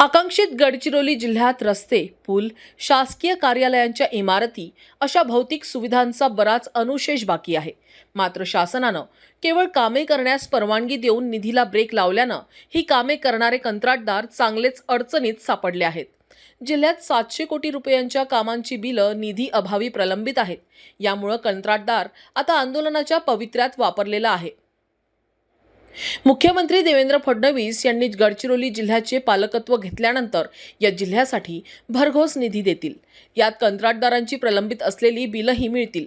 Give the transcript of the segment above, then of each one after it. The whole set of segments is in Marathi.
आकांक्षित गडचिरोली जिल्ह्यात रस्ते पूल शासकीय कार्यालयांच्या इमारती अशा भौतिक सुविधांचा बराच अनुशेष बाकी आहे. मात्र शासनानं केवळ कामे करण्यास परवानगी देऊन निधीला ब्रेक लावल्यानं ही कामे करणारे कंत्राटदार चांगलेच अडचणीत सापडले आहेत. जिल्ह्यात सातशे कोटी रुपयांच्या कामांची बिलं निधी अभावी प्रलंबित आहेत. यामुळं कंत्राटदार आता आंदोलनाच्या पवित्र्यात वापरलेला आहे. मुख्यमंत्री देवेंद्र फडणवीस यांनी गडचिरोली जिल्ह्याचे पालकत्व घेतल्यानंतर या जिल्ह्यासाठी भरघोस निधी देतील. यात कंत्राटदारांची प्रलंबित असलेली बिलंही मिळतील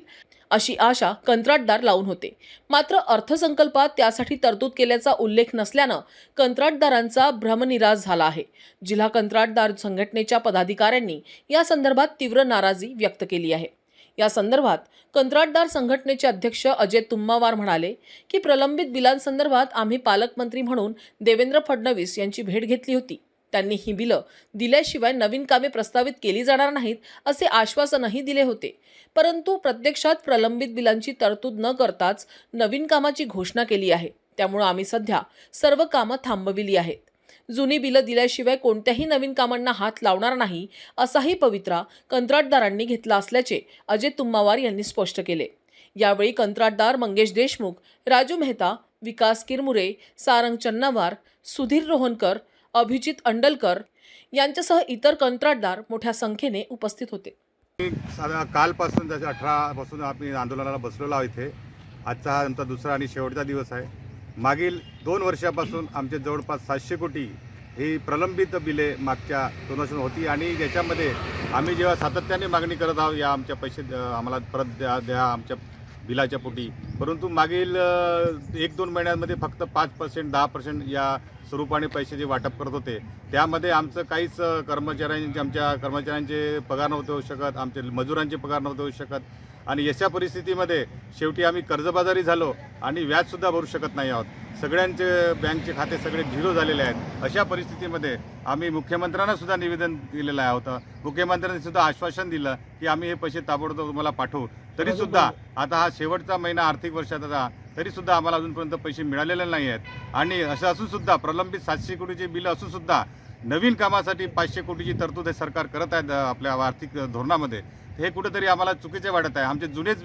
अशी आशा कंत्राटदार लावून होते. मात्र अर्थसंकल्पात त्यासाठी तरतूद केल्याचा उल्लेख नसल्यानं कंत्राटदारांचा भ्रमनिरास झाला आहे. जिल्हा कंत्राटदार संघटनेच्या पदाधिकाऱ्यांनी या संदर्भात तीव्र नाराजी व्यक्त केली आहे. या संदर्भात कंत्राटदार संघटनेचे अध्यक्ष अजय तुम्मावार म्हणाले की प्रलंबित बिलांसंदर्भात आम्ही पालकमंत्री म्हणून देवेंद्र फडणवीस यांची भेट घेतली होती. त्यांनी ही बिलं दिल्याशिवाय नवीन कामे प्रस्तावित केली जाणार नाहीत असे आश्वासनही दिले होते. परंतु प्रत्यक्षात प्रलंबित बिलांची तरतूद न करताच नवीन कामाची घोषणा केली आहे. त्यामुळे आम्ही सध्या सर्व कामं थांबविली आहेत. जुनी बिलं दिल्याशिवाय कोणत्याही नवीन कामांना हात लावणार नाही असाही पवित्रा कंत्राटदारांनी घेतला असल्याचे अजय तुम्मावार यांनी स्पष्ट केले. यावेळी कंत्राटदार मंगेश देशमुख राजू मेहता विकास किरमुरे सारंग चन्नावार सुधीर रोहनकर अभिजित अंडलकर यांच्यासह इतर कंत्राटदार मोठ्या संख्येने उपस्थित होते. साधा कालपासून जसे अठरापासून आम्ही आंदोलनाला बसलेलो आहोत इथे. आजचा आमचा दुसरा आणि शेवटचा दिवस आहे. मागील दोन वर्षापासून आमचे जवळपास सातशे कोटी ही प्रलंबित बिले मागच्या दोन वर्षांत होती आणि याच्यामध्ये आम्ही जेव्हा सातत्याने मागणी करत आहोत या आमच्या पैसे आम्हाला परत द्या द्या आमच्या बिलाच्या पोटी. परंतु मागील एक दोन महिन्यांमध्ये फक्त पाच पर्सेंट दहा पर्सेंट या स्वरूपाने पैसे जे वाटप करत होते त्यामध्ये आमचं काहीच कर्मचाऱ्यांचे आमच्या कर्मचाऱ्यांचे पगार नव्हते होऊ शकत आमचे मजुरांचे पगार नव्हते होऊ शकत. आणि अशा परिस्थितीमध्ये शेवटी आम्ही कर्जबाजारी झालो आणि व्याजसुद्धा भरू शकत नाही आहोत. सगळ्यांचे बँकचे खाते सगळे झिरो झालेले आहेत. अशा परिस्थितीमध्ये आम्ही मुख्यमंत्र्यांना सुद्धा निवेदन दिलेलं आहे होतं मुख्यमंत्र्यांनी सुद्धा आश्वासन दिलं की आम्ही हे पैसे ताबडतोब तुम्हाला पाठवू. तरी सुद्धा आता हा शेवटचा महिना आर्थिक वर्षाचा तरी सुद्धा आम्हाला अजूनपर्यंत पैसे मिळालेले नाही आहेत. आणि असं असून सुद्धा प्रलंबित सातशे कोटीचे बिल असून सुद्धा नवीन कामासाठी पाचशे कोटीची तरतूद हे सरकार करत आहेत आपल्या आर्थिक धोरणामध्ये. हे कुठेतरी आम्हाला चुकीचे वाटत आहे. आमचे जुनेच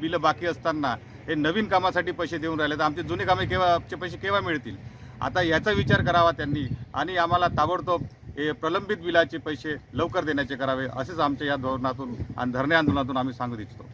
बिलं बाकी असताना हे नवीन कामासाठी पैसे देऊन राहिले. तर आमचे जुने कामे केव्हाचे पैसे केव्हा मिळतील? आता याचा विचार करावा त्यांनी आणि आम्हाला ताबडतोब हे प्रलंबित बिलाचे पैसे लवकर देण्याचे करावे असेच आमच्या या धोरणातून आणि धरणे आंदोलनातून आम्ही सांगू इच्छितो.